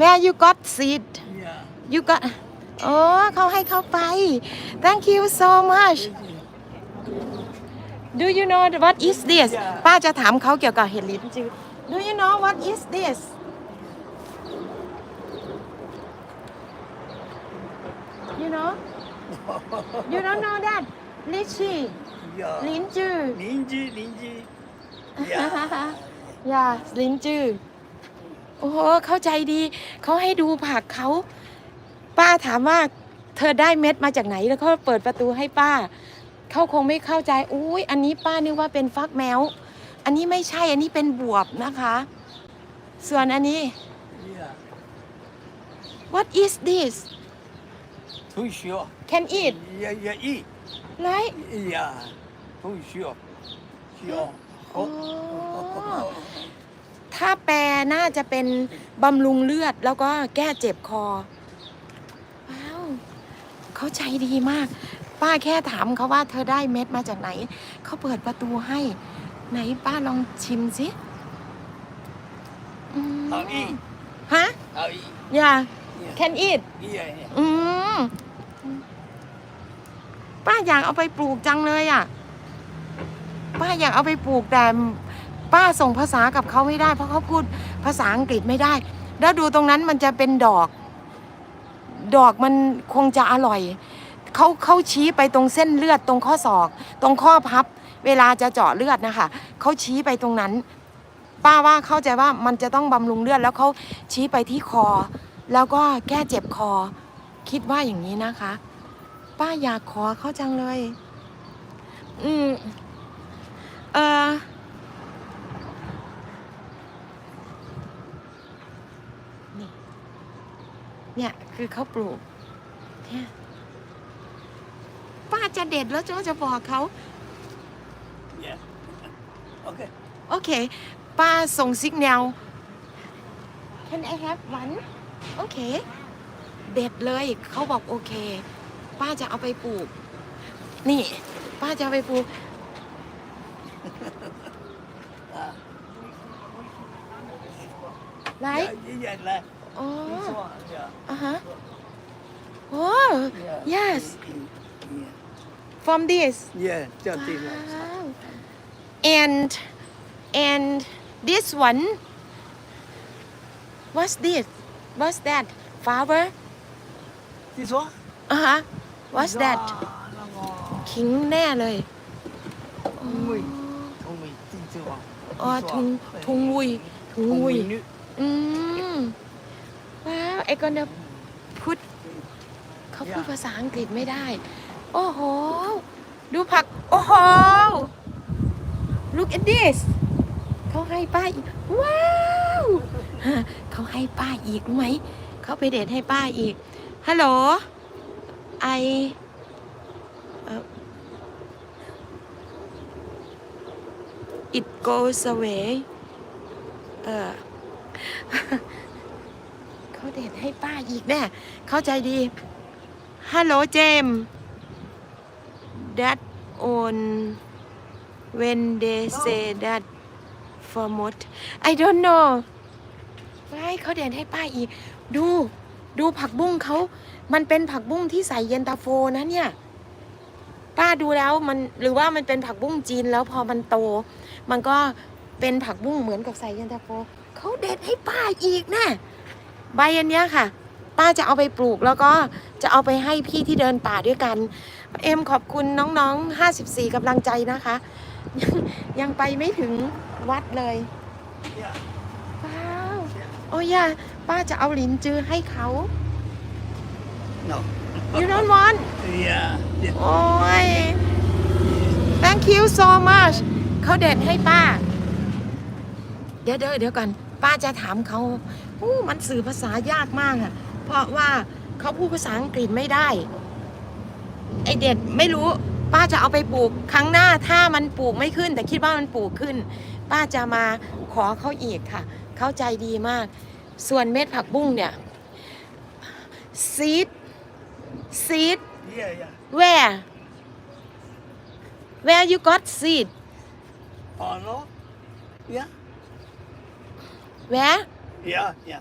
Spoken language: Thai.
where you got seed Yeah. you got โอ้เขาให้เข้าไป thank you so much do you know what is this ป้าจะถามเขาเกี่ยวกับเห็ดลิ้นจือ do you know what is this you know you don't know that lychee Yeah. ลิ้นจือ Ninji, ninji. Yeah. อย่าลิ้นจือ โอ้โหเข้าใจดีเขาให้ดูผักเขาป้าถามว่าเธอได้เม็ดมาจากไหนแล้วเขาเปิดประตูให้ป้าเขาคงไม่เข้าใจอุ้ยอันนี้ป้านึกว่าเป็นฟักแมวอันนี้ไม่ใช่อันนี้เป็นบวบนะคะ ส่วนอันนี้ Yeah. what is this Too sure. can eat Yeah, yeah, eat. right Yeah. Too sure. Sure. อ๋อ Oh. ถ้าแปล น่าจะเป็นบำรุงเลือดแล้วก็แก้เจ็บคอ ว้าว เขาใจดีมาก ป้าแค่ถามเขาว่าเธอได้เม็ดมาจากไหน เขาเปิดประตูให้ ไหนป้าลองชิมสิอืม I'll eat. ฮะ I'll eat. อย่า Yeah. can eat Yeah, yeah. อืมป้าอยากเอาไปปลูกจังเลยอะ ป้าอยากเอาไปปลูกแต่ป้าส่งภาษากับเขาไม่ได้ เพราะเขาพูด ภาษาอังกฤษไม่ได้ แล้วดูตรงนั้นมันจะเป็นดอก ดอกมันคงจะอร่อยเขาเขาชี้ไปตรงเส้นเลือดตรงข้อศอก ตรงข้อพับ เวลาจะเจาะเลือดนะคะเขาชี้ไปตรงนั้น ป้าว่าเข้าใจว่ามันจะต้องบำรุงเลือดแล้วเขาชี้ไปที่คอ แล้วก็แก้เจ็บคอ คิดว่าอย่างนี้นะคะ ป้าอยากขอเขาจังเลย อืม เออนี่ เนี่ยคือเขาปลูกเนี่ยป้าจะเด็ดแล้วจะจะบอกเขา Yeah. Okay. โอเค ป้าส่งสิกแนว Can I have one โอเค เด็ดเลย เขาบอกโอเค ป้าจะเอาไปปลูก นี่ ป้าจะเอาไปปลูกไร Yeah, yeah, yeah, like อ๋อ this one. Yeah. อะฮะโอ้ Yeah. yes Yeah. from this Yeah, just this one. Wow. And and this one what's this what's that flower This one? อะฮะ what's that ขิงแน่เลย Ui, thông minh, tin chưa vào. อ๋อทุงทุงวุยทุง Thông วุย minh nữ. อืมว้าว ไอ้ก็นะพูดเขาพูดภาษาอังกฤษไม่ได้ โอ้โห ดูผัก โอ้โห look at this เขาให้ป้าอีก ว้าวเขาให้ป้าอีกไหม เขาไปเดทให้ป้าอีก ฮัลโหล ไอเอ่อ it goes away เออ เขาเดทให้ป้าอีกแน่เข้าใจดีฮัลโหลเจม that on when they say that for mot I don't know ไม่เขาเดทให้ป้าอีก ดูดูผักบุ้งเขามันเป็นผักบุ้งที่ใส่เย็นตาโฟนะเนี่ย ป้าดูแล้วมันหรือว่ามันเป็นผักบุ้งจีนแล้วพอมันโต มันก็เป็นผักบุ้งเหมือนกับใส่เย็นตาโฟเขาเด็ดให้ป้าอีกนะ ใบอันเนี้ยค่ะ ป้าจะเอาไปปลูกแล้วก็จะเอาไปให้พี่ที่เดินป่าด้วยกัน เอ็มขอบคุณน้องๆ 54กำลังใจนะคะ ยังยังไปไม่ถึงวัดเลย Yeah. ว้าวโอ้ยาป้าจะเอาหลินจือให้เขา No. you don't want Yeah. yeah. โอ้ย thank you so much เขาเด็ดให้ป้า เดี๋ยวเดี๋ยวเดี๋ยวก่อน ป้าจะถามเขา อู้มันสื่อภาษายากมากอะเพราะว่าเขาพูดภาษาอังกฤษไม่ได้ ไอเด็ดไม่รู้ ป้าจะเอาไปปลูกครั้งหน้าถ้ามันปลูกไม่ขึ้น แต่คิดว่ามันปลูกขึ้น ป้าจะมาขอเขาอีกค่ะ เขาใจดีมาก ส่วนเม็ดผักบุ้งเนี่ย seed seed Yeah, yeah. Where? Where you got seed? Oh, no? Yeah. Where? Yeah, yeah.